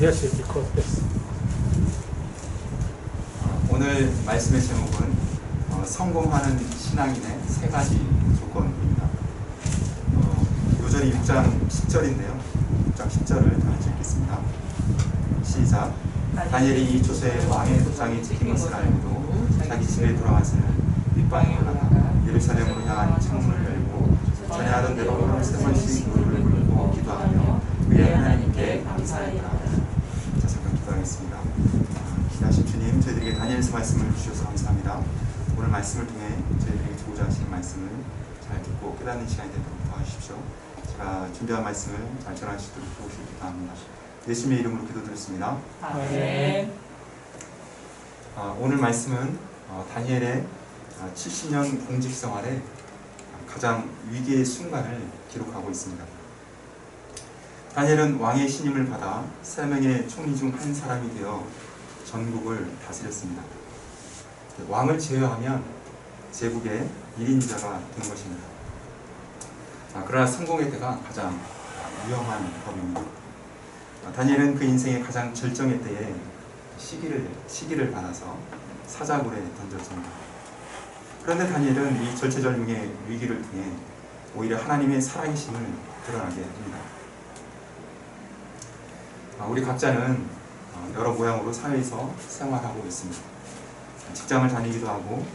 yes, because yes. 오늘 말씀의 제목은 어, 성공하는 신앙인의 세 가지 조건입니다. 어, 요절이 6장 10절인데요. 6장 10절을 다 같이 읽겠습니다. 시작. 다니엘이 이 조세의 왕의 도장이 찍힌 것을 알고도 자기 집에 돌아와서는 윗방에 올라가 예루살렘으로 향한 창문을 열고 전에 하던 대로 세 번씩 무릎을 꿇고 기도하며 그의 하나님께 감사하리라. 기도하겠습니다. 기다신 주님, 저희들에게 다니엘서 말씀을 주셔서 감사합니다. 오늘 말씀을 통해 저희들에게 주고자 하시는 말씀을 잘 듣고 깨닫는 시간이 되도록 도와주십시오. 제가 준비한 말씀을 잘 전할 수 있도록 도우시기 바랍니다. 예수님의 이름으로 기도드렸습니다. 아멘. 아, 오늘 말씀은 어, 다니엘의 아, 70년 공직 생활의 가장 위기의 순간을 기록하고 있습니다. 다니엘은 왕의 신임을 받아 세 명의 총리 중 한 사람이 되어 전국을 다스렸습니다. 왕을 제외하면 제국의 1인자가 된 것입니다. 아, 그러나 성공의 때가 가장 위험한 법입니다. 아, 다니엘은 그 인생의 가장 절정의 때에 시기를 시기를 받아서 사자굴에 던졌습니다. 그런데 다니엘은 이 절체절명의 위기를 통해 오히려 하나님의 살아계심을 드러나게 합니다. 아, 우리 각자는 어, 여러 모양으로 사회에서 생활하고 있습니다. 직장을 다니기도 하고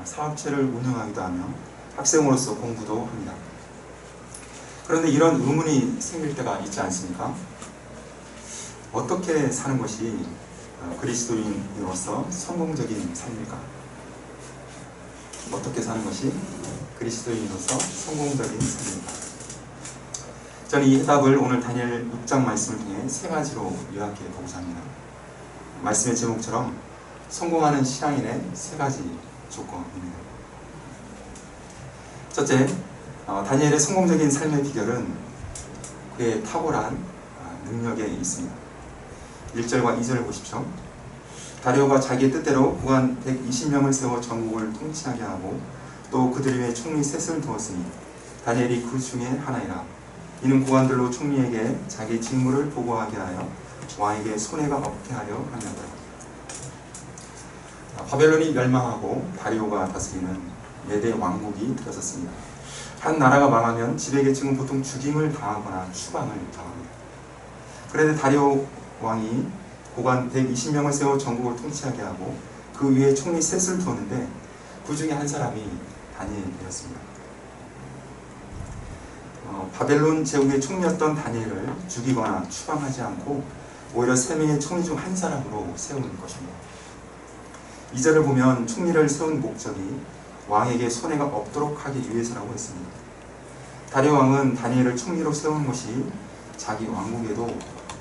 아, 사업체를 운영하기도 하며 학생으로서 공부도 합니다. 그런데 이런 의문이 생길 때가 있지 않습니까? 어떻게 사는 것이 어, 그리스도인으로서 성공적인 삶일까? 어떻게 사는 것이 그리스도인으로서 성공적인 삶일까? 저는 이 해답을 오늘 다니엘 6장 말씀을 통해 세 가지로 요약해 보고자 합니다. 말씀의 제목처럼 성공하는 신앙인의 세 가지 조건입니다. 첫째, 어, 다니엘의 성공적인 삶의 비결은 그의 탁월한 아, 능력에 있습니다. 1절과 2절을 보십시오. 다리오가 자기의 뜻대로 구간 120명을 세워 전국을 통치하게 하고 또 그들 위에 총리 셋을 두었으니 다니엘이 그 중에 하나이라. 이는 고관들로 총리에게 자기 직무를 보고하게 하여 왕에게 손해가 없게 하려 함이었다. 바벨론이 멸망하고 다리오가 다스리는 메대 왕국이 들어섰습니다. 한 나라가 망하면 지배계층은 보통 죽임을 당하거나 추방을 당합니다. 그런데 다리오 왕이 고관 120명을 세워 전국을 통치하게 하고 그 위에 총리 셋을 두었는데 그 중에 한 사람이 다니엘이었습니다. 어, 바벨론 제국의 총리였던 다니엘을 죽이거나 추방하지 않고 오히려 세 명의 총리 중 한 사람으로 세우는 것입니다. 이절을 보면 총리를 세운 목적이 왕에게 손해가 없도록 하기 위해서라고 했습니다. 다리오 왕은 다니엘을 총리로 세운 것이 자기 왕국에도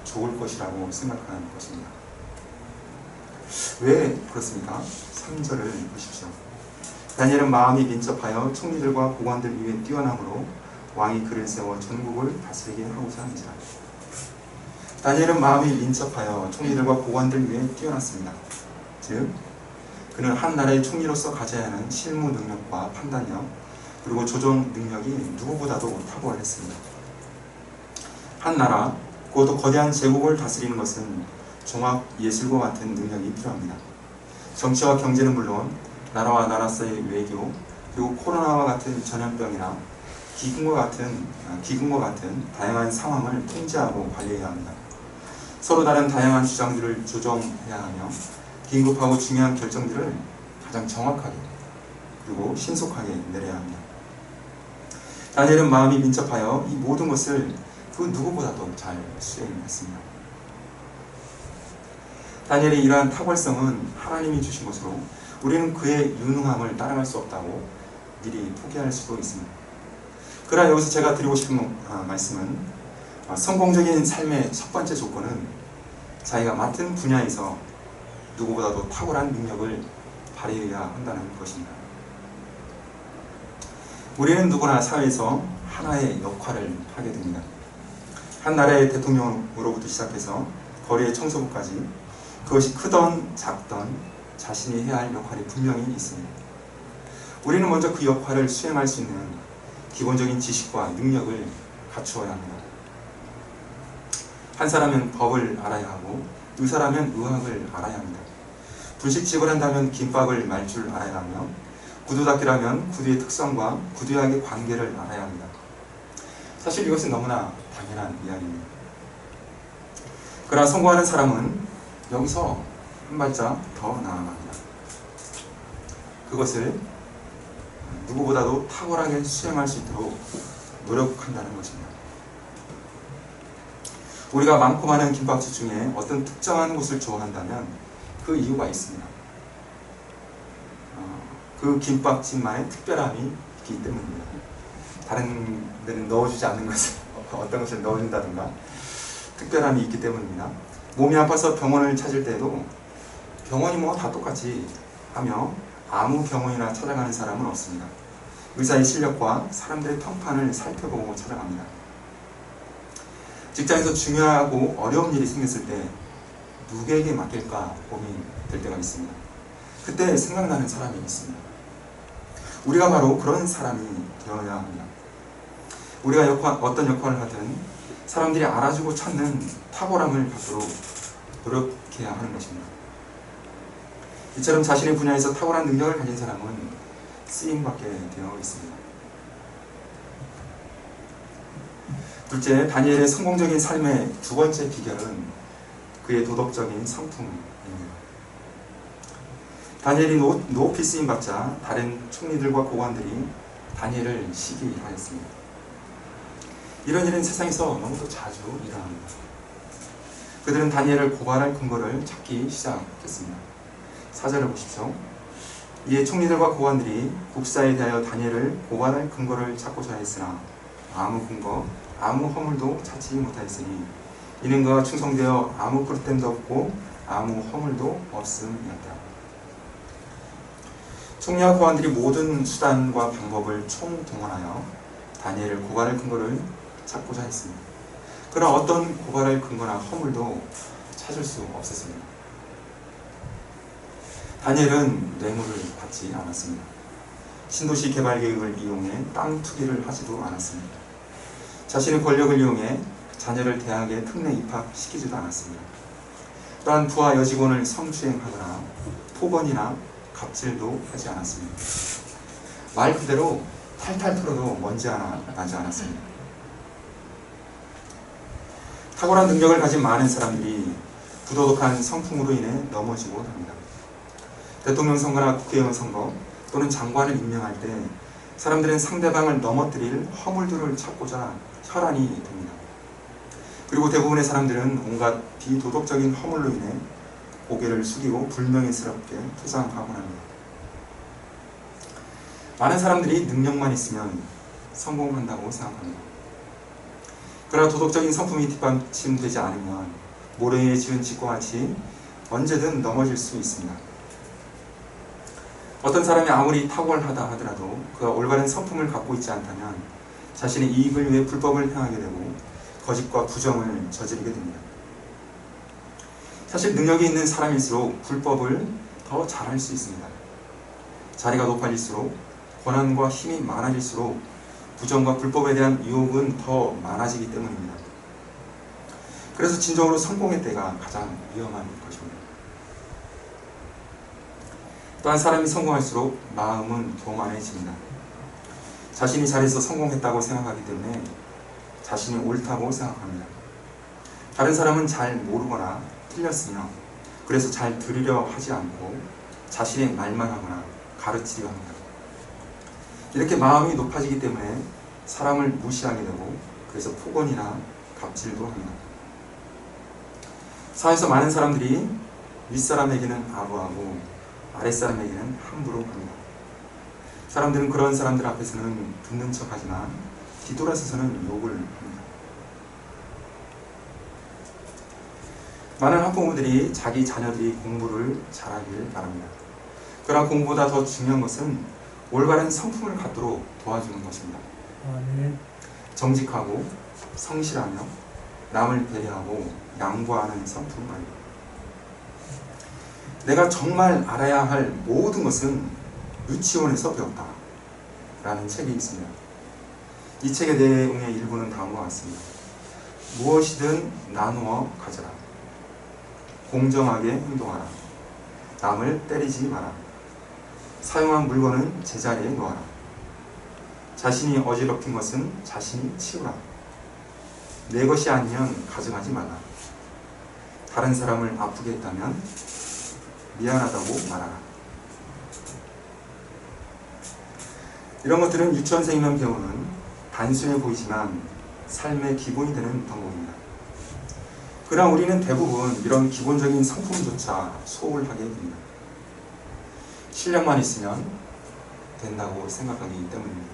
좋을 것이라고 생각하는 것입니다. 왜 그렇습니까? 3절을 보십시오. 다니엘은 마음이 민첩하여 총리들과 고관들 위에 뛰어남으로 왕이 그를 세워 전국을 다스리게 하고자 합니다. 다니엘은 마음이 민첩하여 총리들과 고관들 위에 뛰어났습니다. 즉, 그는 한 나라의 총리로서 가져야 하는 실무 능력과 판단력, 그리고 조정 능력이 누구보다도 탁월했습니다. 한 나라, 그것도 거대한 제국을 다스리는 것은 종합 예술과 같은 능력이 필요합니다. 정치와 경제는 물론 나라와 나라 사이의 외교, 그리고 코로나와 같은 전염병이나 기근과 같은 기근과 같은 다양한 상황을 통제하고 관리해야 합니다. 서로 다른 다양한 주장들을 조정해야 하며 긴급하고 중요한 결정들을 가장 정확하게 그리고 신속하게 내려야 합니다. 다니엘은 마음이 민첩하여 이 모든 것을 그 누구보다도 잘 수행했습니다. 다니엘의 이러한 탁월성은 하나님이 주신 것으로 우리는 그의 유능함을 따라갈 수 없다고 미리 포기할 수도 있습니다. 그러나 여기서 제가 드리고 싶은 말씀은 성공적인 삶의 첫 번째 조건은 자기가 맡은 분야에서 누구보다도 탁월한 능력을 발휘해야 한다는 것입니다. 우리는 누구나 사회에서 하나의 역할을 하게 됩니다. 한 나라의 대통령으로부터 시작해서 거리의 청소부까지 그것이 크던 작던 자신이 해야 할 역할이 분명히 있습니다. 우리는 먼저 그 역할을 수행할 수 있는 기본적인 지식과 능력을 갖추어야 합니다. 판사라면 법을 알아야 하고 의사라면 의학을 알아야 합니다. 분식집을 한다면 김밥을 말 줄 알아야 하며 구두닦기라면 구두의 특성과 구두약의 관계를 알아야 합니다. 사실 이것은 너무나 당연한 이야기입니다. 그러나 성공하는 사람은 여기서 한 발짝 더 나아갑니다. 그것을 누구보다도 탁월하게 수행할 수 있도록 노력한다는 것입니다. 우리가 많고 많은 김밥집 중에 어떤 특정한 곳을 좋아한다면 그 이유가 있습니다. 어, 그 김밥집만의 특별함이 있기 때문입니다. 다른 데는 넣어주지 않는 것을 어떤 것을 넣어준다든가 특별함이 있기 때문입니다. 몸이 아파서 병원을 찾을 때도 병원이 뭐 다 똑같이 하며 아무 병원이나 찾아가는 사람은 없습니다. 의사의 실력과 사람들의 평판을 살펴보고 찾아갑니다. 직장에서 중요하고 어려운 일이 생겼을 때 누구에게 맡길까 고민될 때가 있습니다. 그때 생각나는 사람이 있습니다. 우리가 바로 그런 사람이 되어야 합니다. 우리가 역할, 어떤 역할을 하든 사람들이 알아주고 찾는 탁월함을 갖도록 노력해야 하는 것입니다. 이처럼 자신의 분야에서 탁월한 능력을 가진 사람은 쓰임받게 되어 있습니다. 둘째, 다니엘의 성공적인 삶의 두 번째 비결은 그의 도덕적인 성품입니다. 다니엘이 노, 높이 쓰임받자 다른 총리들과 고관들이 다니엘을 시기하였습니다. 이런 일은 세상에서 너무도 자주 일어납니다. 그들은 다니엘을 고발할 근거를 찾기 시작했습니다. 사절을 보십시오. 이에 총리들과 고관들이 국사에 대하여 다니엘을 고발할 근거를 찾고자 했으나 아무 근거, 아무 허물도 찾지 못하였으니 이는 그가 충성되어 아무 그릇됨도 없고 아무 허물도 없음이었다. 총리와 고관들이 모든 수단과 방법을 총동원하여 다니엘을 고발할 근거를 찾고자 했습니다. 그러나 어떤 고발할 근거나 허물도 찾을 수 없었습니다. 다니엘은 뇌물을 받지 않았습니다. 신도시 개발 계획을 이용해 땅 투기를 하지도 않았습니다. 자신의 권력을 이용해 자녀를 대학에 특례 입학시키지도 않았습니다. 또한 부하 여직원을 성추행하거나 폭언이나 갑질도 하지 않았습니다. 말 그대로 탈탈 털어도 먼지 하나 나지 않았습니다. 탁월한 능력을 가진 많은 사람들이 부도덕한 성품으로 인해 넘어지곤 합니다. 대통령 선거나 국회의원 선거 또는 장관을 임명할 때 사람들은 상대방을 넘어뜨릴 허물들을 찾고자 혈안이 됩니다. 그리고 대부분의 사람들은 온갖 비도덕적인 허물로 인해 고개를 숙이고 불명예스럽게 투상하곤 합니다. 많은 사람들이 능력만 있으면 성공한다고 생각합니다. 그러나 도덕적인 성품이 뒷받침되지 않으면 모래에 지은 집과 같이 언제든 넘어질 수 있습니다. 어떤 사람이 아무리 탁월하다 하더라도 그가 올바른 성품을 갖고 있지 않다면 자신의 이익을 위해 불법을 행하게 되고 거짓과 부정을 저지르게 됩니다. 사실 능력이 있는 사람일수록 불법을 더 잘할 수 있습니다. 자리가 높아질수록 권한과 힘이 많아질수록 부정과 불법에 대한 유혹은 더 많아지기 때문입니다. 그래서 진정으로 성공의 때가 가장 위험한 것입니다. 또한 사람이 성공할수록 마음은 교만해집니다. 자신이 잘해서 성공했다고 생각하기 때문에 자신이 옳다고 생각합니다. 다른 사람은 잘 모르거나 틀렸으며 그래서 잘 들으려 하지 않고 자신의 말만 하거나 가르치려 합니다. 이렇게 마음이 높아지기 때문에 사람을 무시하게 되고 그래서 폭언이나 갑질도 합니다. 사회에서 많은 사람들이 윗사람에게는 아부하고 아랫사람에게는 함부로 합니다. 사람들은 그런 사람들 앞에서는 듣는 척 하지만 뒤돌아서서는 욕을 합니다. 많은 학부모들이 자기 자녀들이 공부를 잘하기를 바랍니다. 그러나 공부보다 더 중요한 것은 올바른 성품을 갖도록 도와주는 것입니다. 아멘. 정직하고 성실하며 남을 배려하고 양보하는 성품 말입니다. 내가 정말 알아야 할 모든 것은 유치원에서 배웠다. 라는 책이 있습니다. 이 책의 내용의 일부는 다음과 같습니다. 무엇이든 나누어 가져라. 공정하게 행동하라. 남을 때리지 마라. 사용한 물건은 제자리에 놓아라. 자신이 어지럽힌 것은 자신이 치우라. 내 것이 아니면 가져가지 말라. 다른 사람을 아프게 했다면 미안하다고 말하라. 이런 것들은 유치원생이면 배우는 단순해 보이지만 삶의 기본이 되는 덕목입니다. 그러나 우리는 대부분 이런 기본적인 성품조차 소홀하게 됩니다. 실력만 있으면 된다고 생각하기 때문입니다.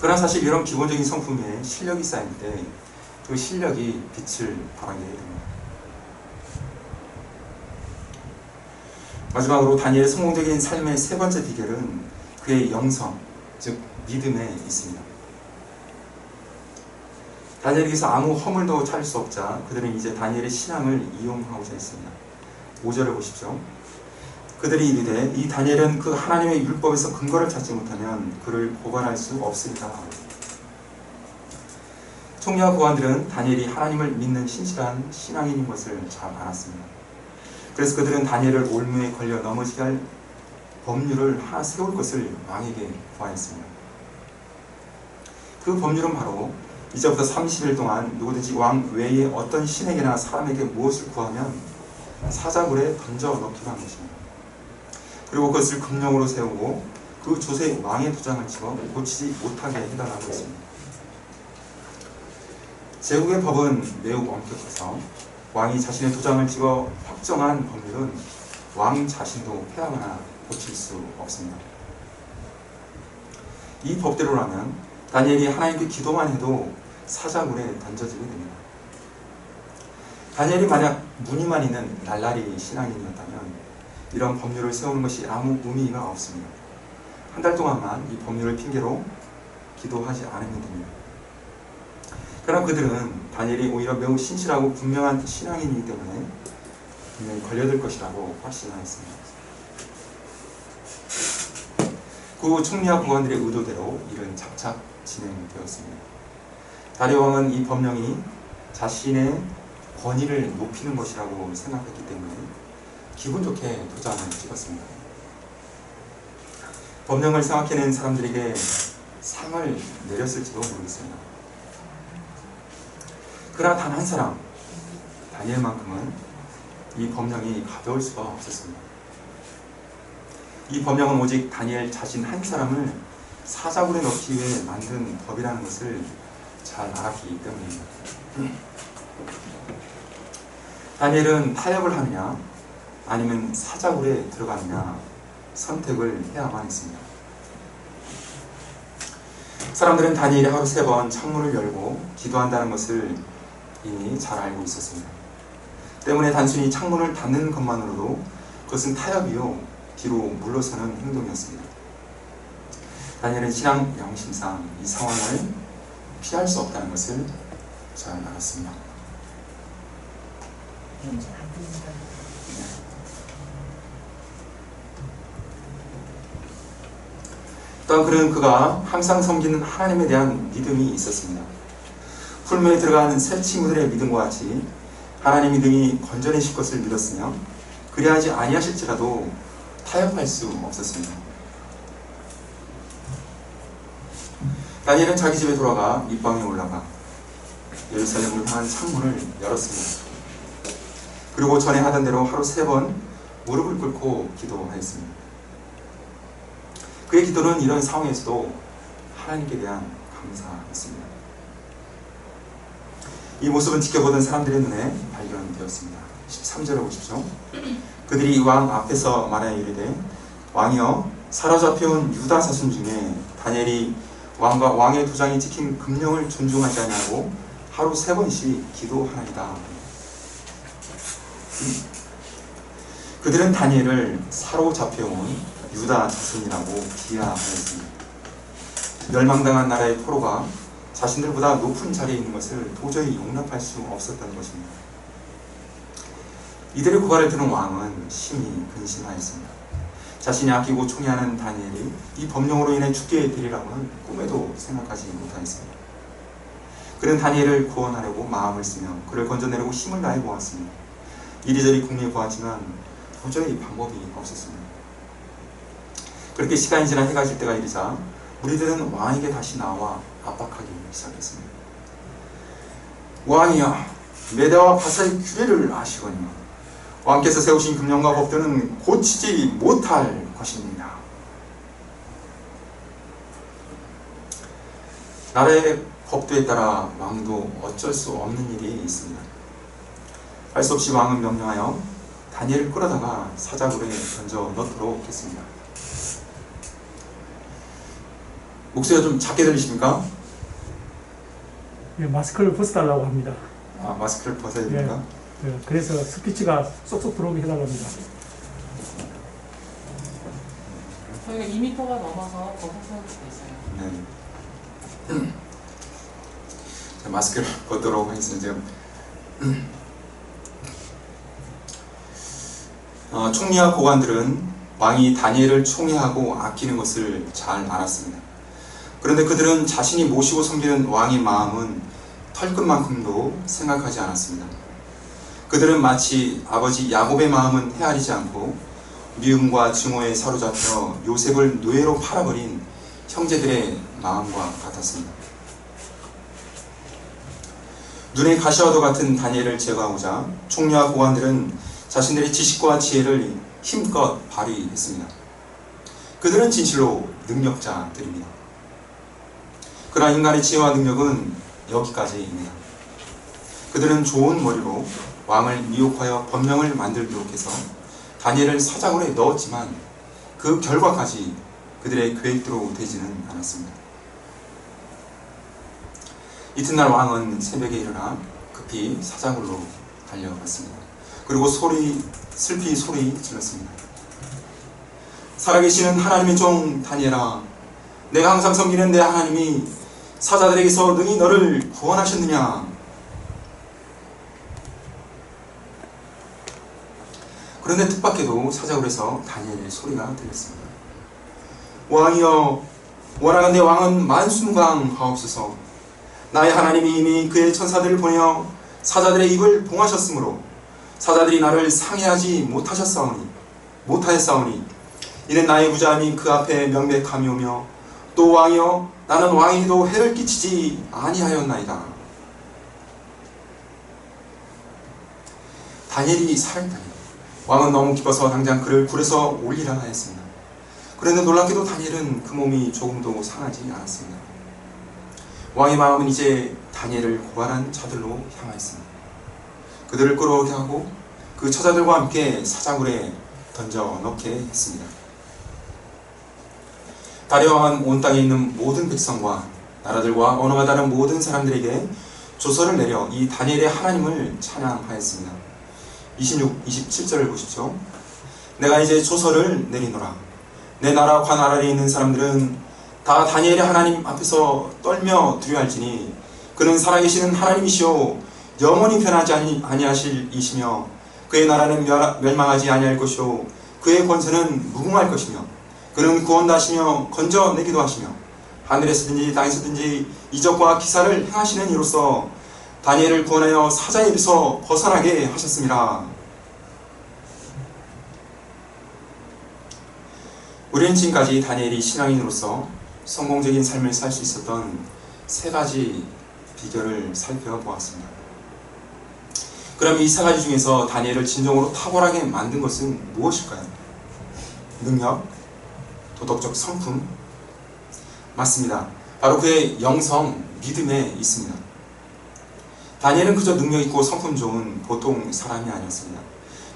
그러나 사실 이런 기본적인 성품에 실력이 쌓일 때 그 실력이 빛을 발하게 됩니다. 마지막으로 다니엘의 성공적인 삶의 세 번째 비결은 그의 영성, 즉 믿음에 있습니다. 다니엘에게서 아무 허물도 찾을 수 없자 그들은 이제 다니엘의 신앙을 이용하고자 했습니다. 5절을 보십시오. 그들이 이르되 이 다니엘은 그 하나님의 율법에서 근거를 찾지 못하면 그를 고발할 수 없으리라. 총리와 고관들은 다니엘이 하나님을 믿는 신실한 신앙인인 것을 잘 알았습니다. 그래서 그들은 다니엘을 올무에 걸려 넘어지게 할 법률을 하나 세울 것을 왕에게 구하였습니다. 그 법률은 바로 이제부터 30일 동안 누구든지 왕 외에 어떤 신에게나 사람에게 무엇을 구하면 사자굴에 던져 넣기로 한 것입니다. 그리고 그것을 금령으로 세우고 그 조세 왕의 도장을 찍어 고치지 못하게 해달라고 했습니다. 제국의 법은 매우 엄격해서 왕이 자신의 도장을 찍어 확정한 법률은 왕 자신도 폐하거나 고칠 수 없습니다. 이 법대로라면 다니엘이 하나님께 기도만 해도 사자굴에 던져지게 됩니다. 다니엘이 만약 무늬만 있는 날라리 신앙인이었다면 이런 법률을 세우는 것이 아무 의미가 없습니다. 한 달 동안만 이 법률을 핑계로 기도하지 않으면 됩니다. 그러나 그들은 다니엘이 오히려 매우 신실하고 분명한 신앙인이기 때문에 걸려들 것이라고 확신하였습니다. 그 총리와 국원들의 의도대로 일은 착착 진행되었습니다. 다리 왕은 이 법령이 자신의 권위를 높이는 것이라고 생각했기 때문에 기분 좋게 도장을 찍었습니다. 법령을 생각해낸 사람들에게 상을 내렸을지도 모르겠습니다. 그러나 단 한 사람, 다니엘만큼은 이 법령이 가벼울 수가 없었습니다. 이 법령은 오직 다니엘 자신 한 사람을 사자굴에 넣기 위해 만든 법이라는 것을 잘 알았기 때문입니다. 다니엘은 타협을 하느냐 아니면 사자굴에 들어가느냐 선택을 해야만 했습니다. 사람들은 다니엘이 하루 세 번 창문을 열고 기도한다는 것을 이미 잘 알고 있었습니다. 때문에 단순히 창문을 닫는 것만으로도 그것은 타협이요 뒤로 물러서는 행동이었습니다. 다니엘은 신앙 양심상 이 상황을 피할 수 없다는 것을 잘 알았습니다. 또한 그는 그가 항상 섬기는 하나님에 대한 믿음이 있었습니다. 풀무에 들어가는 새 친구들의 믿음과 같이 하나님 믿음이 건져내실 것을 믿었으며 그리하지 아니하실지라도 타협할 수 없었습니다. 다니엘은 자기 집에 돌아가 밑방에 올라가 예루살렘을 향한 창문을 열었습니다. 그리고 전에 하던 대로 하루 세 번 무릎을 꿇고 기도하였습니다. 그의 기도는 이런 상황에서도 하나님께 대한 감사였습니다. 이 모습은 지켜보던 사람들의 눈에 발견되었습니다. 13절을 보십시오. 그들이 왕 앞에서 말하여 이르되 왕이여 사로잡혀온 유다 사순 중에 다니엘이 왕과 왕의 도장이 찍힌 금령을 존중하지 않냐고 하루 세 번씩 기도하나이다. 그들은 다니엘을 사로잡혀온 유다 자손이라고 비하하였습니다. 멸망당한 나라의 포로가 자신들보다 높은 자리에 있는 것을 도저히 용납할 수 없었다는 것입니다. 이들의 고발을 들은 왕은 심히 근심하였습니다. 자신이 아끼고 총애하는 다니엘이 이 법령으로 인해 죽게 되리라고는 꿈에도 생각하지 못하였습니다. 그는 다니엘을 구원하려고 마음을 쓰며 그를 건져내려고 힘을 다해 보았습니다. 이리저리 궁리해 보았지만 도저히 방법이 없었습니다. 그렇게 시간이 지나 해가 질 때가 이르자 무리들은 왕에게 다시 나와 압박하기 시작했습니다. 왕이여 메대와 바사의 규례를 아시거니와 왕께서 세우신 금령과 법도는 고치지 못할 것입니다. 나라의 법도에 따라 왕도 어쩔 수 없는 일이 있습니다. 할 수 없이 왕은 명령하여 다니엘을 끌어다가 사자굴에 던져 넣도록 했습니다. 목소리가 좀 작게 들리십니까? 예, 마스크를 벗어달라고 합니다. 아, 마스크를 벗어야 됩니까? 예, 그래서 스피치가 쏙쏙 들어오게 해달랍니다. 저희가 2m가 넘어서 벗어서할 수도 있어요. 네. 자, 마스크를 벗도록 하겠습니다. 어, 총리와 고관들은 왕이 다니엘을 총애하고 아끼는 것을 잘 알았습니다. 그런데 그들은 자신이 모시고 섬기는 왕의 마음은 털끝만큼도 생각하지 않았습니다. 그들은 마치 아버지 야곱의 마음은 헤아리지 않고 미움과 증오에 사로잡혀 요셉을 노예로 팔아버린 형제들의 마음과 같았습니다. 눈에 가시와도 같은 다니엘을 제거하고자 총리와 고관들은 자신들의 지식과 지혜를 힘껏 발휘했습니다. 그들은 진실로 능력자들입니다. 그러나 인간의 지혜와 능력은 여기까지입니다. 그들은 좋은 머리로 왕을 미혹하여 법령을 만들도록 해서 다니엘을 사자굴에 넣었지만 그 결과까지 그들의 계획대로 되지는 않았습니다. 이튿날 왕은 새벽에 일어나 급히 사자굴로 달려갔습니다. 그리고 소리 슬피 소리 질렀습니다. 살아계시는 하나님의 종 다니엘아, 내가 항상 섬기는 내 하나님이 사자들에게서 능히 너를 구원하셨느냐? 그런데 뜻밖에도 사자굴에서 다니엘의 소리가 들렸습니다. 왕이여, 원하건대 왕은 만순광하옵소서. 나의 하나님이 이미 그의 천사들을 보내어 사자들의 입을 봉하셨으므로 사자들이 나를 상해하지 못하셨사오니 못하였사오니 이는 나의 부자함이 그 앞에 명백함이 오며 또 왕이여 나는 왕에게도 해를 끼치지 아니하였나이다. 다니엘이 살아있다니 왕은 너무 기뻐서 당장 그를 굴에서 올리라 하였습니다. 그런데 놀랍게도 다니엘은 그 몸이 조금도 상하지 않았습니다. 왕의 마음은 이제 다니엘을 고발한 자들로 향하였습니다. 그들을 끌어오게 하고 그 처자들과 함께 사자굴에 던져 넣게 했습니다. 다리 왕은 온 땅에 있는 모든 백성과 나라들과 언어가 다른 모든 사람들에게 조서를 내려 이 다니엘의 하나님을 찬양하였습니다. 26, 27절을 보십시오. 내가 이제 조서를 내리노라. 내 나라 관 아래에 있는 사람들은 다 다니엘의 하나님 앞에서 떨며 두려할지니 그는 살아계시는 하나님이시오 영원히 변하지 아니, 아니하실 이시며 그의 나라는 멸, 멸망하지 아니할 것이요 그의 권세는 무궁할 것이며 그는 구원도 하시며 건져내기도 하시며 하늘에서든지 땅에서든지 이적과 기사를 행하시는 이로써 다니엘을 구원하여 사자의 입에서 벗어나게 하셨습니다. 우리는 지금까지 다니엘이 신앙인으로서 성공적인 삶을 살 수 있었던 세 가지 비결을 살펴보았습니다. 그럼 이 세 가지 중에서 다니엘을 진정으로 탁월하게 만든 것은 무엇일까요? 능력, 도덕적 성품, 맞습니다. 바로 그의 영성, 믿음에 있습니다. 다니엘은 그저 능력 있고 성품 좋은 보통 사람이 아니었습니다.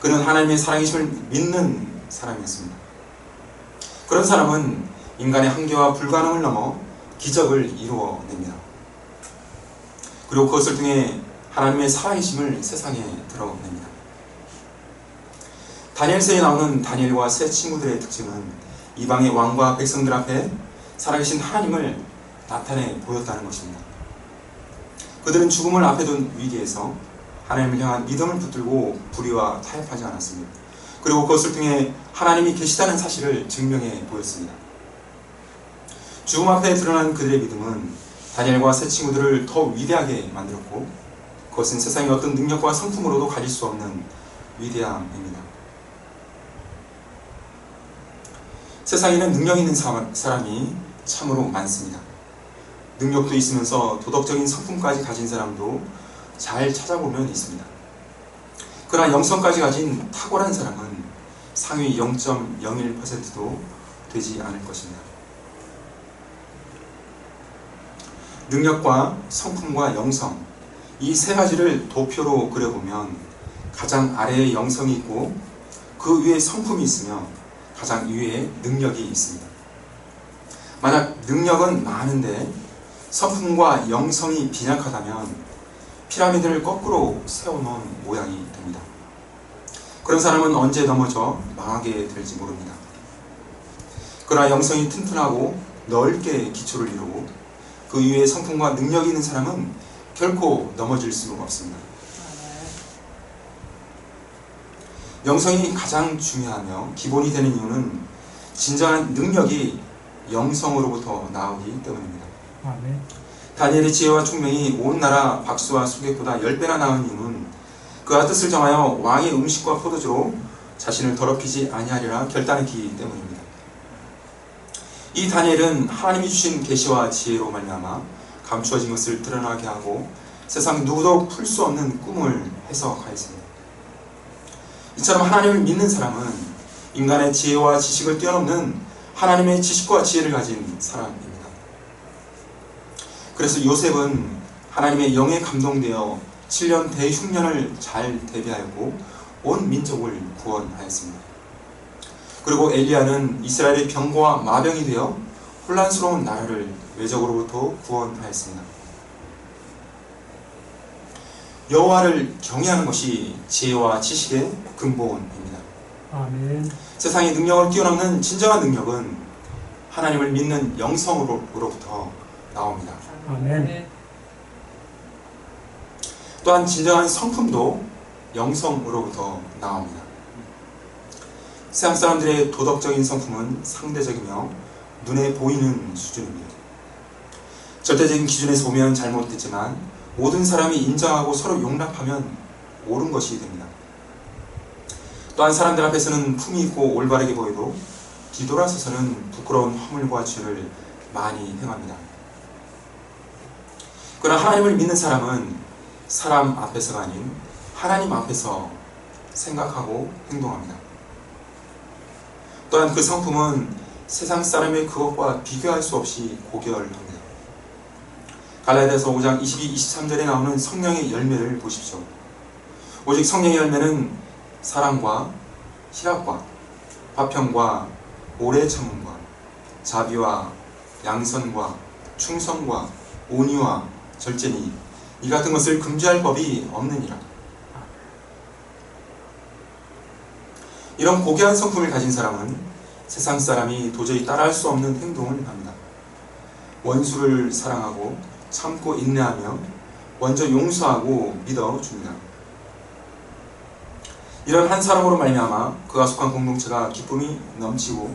그는 하나님의 살아계심을 믿는 사람이었습니다. 그런 사람은 인간의 한계와 불가능을 넘어 기적을 이루어냅니다. 그리고 그것을 통해 하나님의 살아계심을 세상에 드러냅니다. 다니엘서에 나오는 다니엘과 세 친구들의 특징은 이방의 왕과 백성들 앞에 살아계신 하나님을 나타내 보였다는 것입니다. 그들은 죽음을 앞에 둔 위기에서 하나님을 향한 믿음을 붙들고 불의와 타협하지 않았습니다. 그리고 그것을 통해 하나님이 계시다는 사실을 증명해 보였습니다. 죽음 앞에 드러난 그들의 믿음은 다니엘과 새 친구들을 더 위대하게 만들었고 그것은 세상의 어떤 능력과 성품으로도 가질 수 없는 위대함입니다. 세상에는 능력 있는 사- 사람이 참으로 많습니다. 능력도 있으면서 도덕적인 성품까지 가진 사람도 잘 찾아보면 있습니다. 그러나 영성까지 가진 탁월한 사람은 상위 0.01%도 되지 않을 것입니다. 능력과 성품과 영성 이 세 가지를 도표로 그려보면 가장 아래에 영성이 있고 그 위에 성품이 있으며 가장 위에 능력이 있습니다. 만약 능력은 많은데 성품과 영성이 빈약하다면 피라미드를 거꾸로 세워놓은 모양이 됩니다. 그런 사람은 언제 넘어져 망하게 될지 모릅니다. 그러나 영성이 튼튼하고 넓게 기초를 이루고 그 위에 성품과 능력이 있는 사람은 결코 넘어질 수가 없습니다. 영성이 가장 중요하며 기본이 되는 이유는 진정한 능력이 영성으로부터 나오기 때문입니다. 아멘. 다니엘의 지혜와 총명이 온 나라 박수와 수객보다 10배나 나은 이유는 그가 뜻을 정하여 왕의 음식과 포도주로 자신을 더럽히지 아니하리라 결단했기 때문입니다. 이 다니엘은 하나님이 주신 계시와 지혜로 말미암아 감추어진 것을 드러나게 하고 세상 누구도 풀 수 없는 꿈을 해석하였습니다. 이처럼 하나님을 믿는 사람은 인간의 지혜와 지식을 뛰어넘는 하나님의 지식과 지혜를 가진 사람입니다. 그래서 요셉은 하나님의 영에 감동되어 7년 대흉년을 잘 대비하였고 온 민족을 구원하였습니다. 그리고 엘리야는 이스라엘의 병거와 마병이 되어 혼란스러운 나라를 외적으로부터 구원하였습니다. 여호와를 경외하는 것이 지혜와 지식의 근본입니다. 아멘. 세상의 능력을 뛰어넘는 진정한 능력은 하나님을 믿는 영성으로부터 나옵니다. 아멘. 또한 진정한 성품도 영성으로부터 나옵니다. 세상 사람들의 도덕적인 성품은 상대적이며 눈에 보이는 수준입니다. 절대적인 기준에서 보면 잘못됐지만 모든 사람이 인정하고 서로 용납하면 옳은 것이 됩니다. 또한 사람들 앞에서는 품이 있고 올바르게 보여도 뒤돌아서서는 부끄러운 허물과 죄를 많이 행합니다. 그러나 하나님을 믿는 사람은 사람 앞에서가 아닌 하나님 앞에서 생각하고 행동합니다. 또한 그 성품은 세상 사람의 그것과 비교할 수 없이 고결합니다. 갈라디아서 5장 22, 23절에 나오는 성령의 열매를 보십시오. 오직 성령의 열매는 사랑과 희락과 화평과 오래 참음과 자비와 양선과 충성과 온유와 절제니 이 같은 것을 금지할 법이 없느니라. 이런 고귀한 성품을 가진 사람은 세상 사람이 도저히 따라할 수 없는 행동을 합니다. 원수를 사랑하고 참고 인내하며 먼저 용서하고 믿어 줍니다. 이런 한 사람으로 말미암아 그가 속한 공동체가 기쁨이 넘치고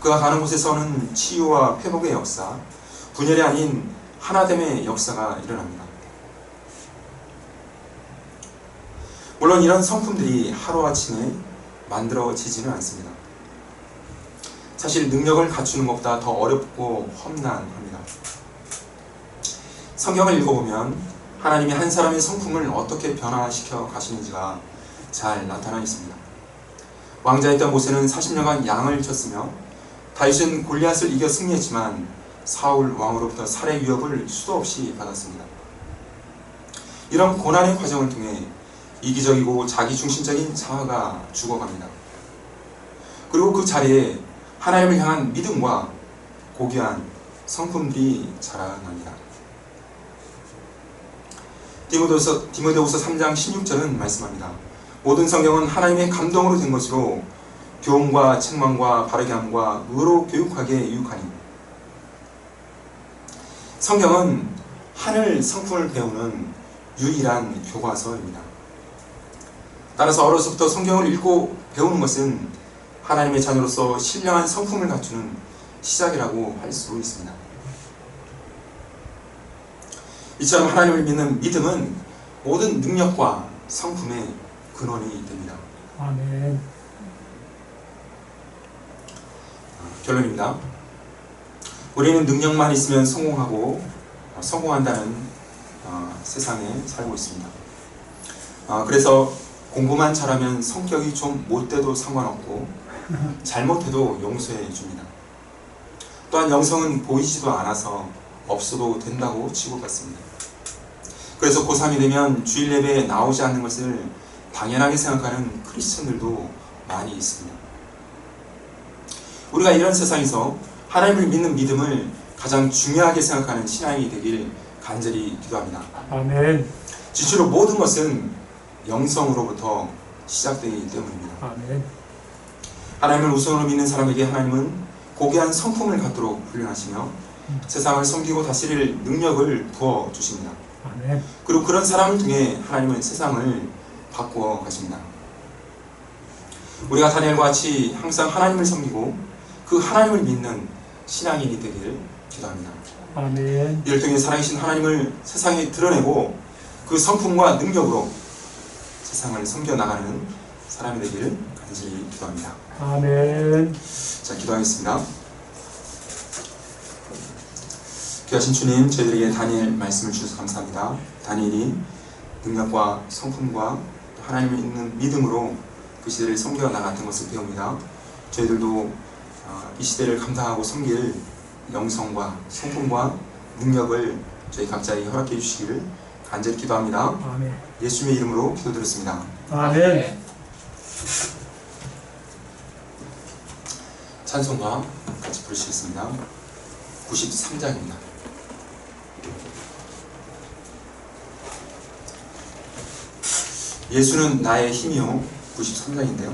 그가 가는 곳에서는 치유와 회복의 역사, 분열이 아닌 하나됨의 역사가 일어납니다. 물론 이런 성품들이 하루아침에 만들어지지는 않습니다. 사실 능력을 갖추는 것보다 더 어렵고 험난합니다. 성경을 읽어보면 하나님이 한 사람의 성품을 어떻게 변화시켜 가시는지가 잘 나타나 있습니다. 왕자였던 모세는 40년간 양을 쳤으며 다윗은 골리앗을 이겨 승리했지만 사울 왕으로부터 살해 위협을 수도 없이 받았습니다. 이런 고난의 과정을 통해 이기적이고 자기중심적인 자아가 죽어갑니다. 그리고 그 자리에 하나님을 향한 믿음과 고귀한 성품들이 자라납니다. 디모데후서, 디모데후서 3장 16절은 말씀합니다. 모든 성경은 하나님의 감동으로 된 것으로 교훈과 책망과 바르게 함과 의로 교육하게 유익하니 성경은 하늘 성품을 배우는 유일한 교과서입니다. 따라서 어려서부터 성경을 읽고 배우는 것은 하나님의 자녀로서 신령한 성품을 갖추는 시작이라고 할 수 있습니다. 이처럼 하나님을 믿는 믿음은 모든 능력과 성품의 근원이 됩니다. 아멘. 결론입니다. 우리는 능력만 있으면 성공하고 어, 성공한다는 어, 세상에 살고 있습니다. 어, 그래서 공부만 잘하면 성격이 좀 못돼도 상관없고 잘못해도 용서해 줍니다. 또한 영성은 보이지도 않아서 없어도 된다고 치고받습니다. 그래서 고3이 되면 주일 예배에 나오지 않는 것을 당연하게 생각하는 크리스천들도 많이 있습니다. 우리가 이런 세상에서 하나님을 믿는 믿음을 가장 중요하게 생각하는 신앙이 되길 간절히 기도합니다. 아멘. 지치로 모든 것은 영성으로부터 시작되기 때문입니다. 아멘. 하나님을 우선으로 믿는 사람에게 하나님은 고귀한 성품을 갖도록 훈련하시며 세상을 섬기고 다스릴 능력을 부어 주십니다. 아멘. 그리고 그런 사람을 통해 하나님은 세상을 바꾸어 가십니다. 우리가 다니엘과 같이 항상 하나님을 섬기고 그 하나님을 믿는 신앙인이 되기를 기도합니다. 아멘. 이를 통해 살아계신 하나님을 세상에 드러내고 그 성품과 능력으로 세상을 섬겨 나가는 사람이 되기를 간절히 기도합니다. 아멘. 자, 기도하겠습니다. 귀하신 주님, 저희들에게 다니엘 말씀을 주셔서 감사합니다. 다니엘이 능력과 성품과 또 하나님을 있는 믿음으로 그 시대를 섬겨 나갔던 것을 배웁니다. 저희들도 어, 이 시대를 감당하고 섬길 영성과 성품과 능력을 저희 각자에게 허락해 주시기를 간절히 기도합니다. 아멘. 예수님의 이름으로 기도드렸습니다. 아멘. 찬송가 같이 부르시겠습니다. 93장입니다. 예수는 나의 힘이요. 93장인데요.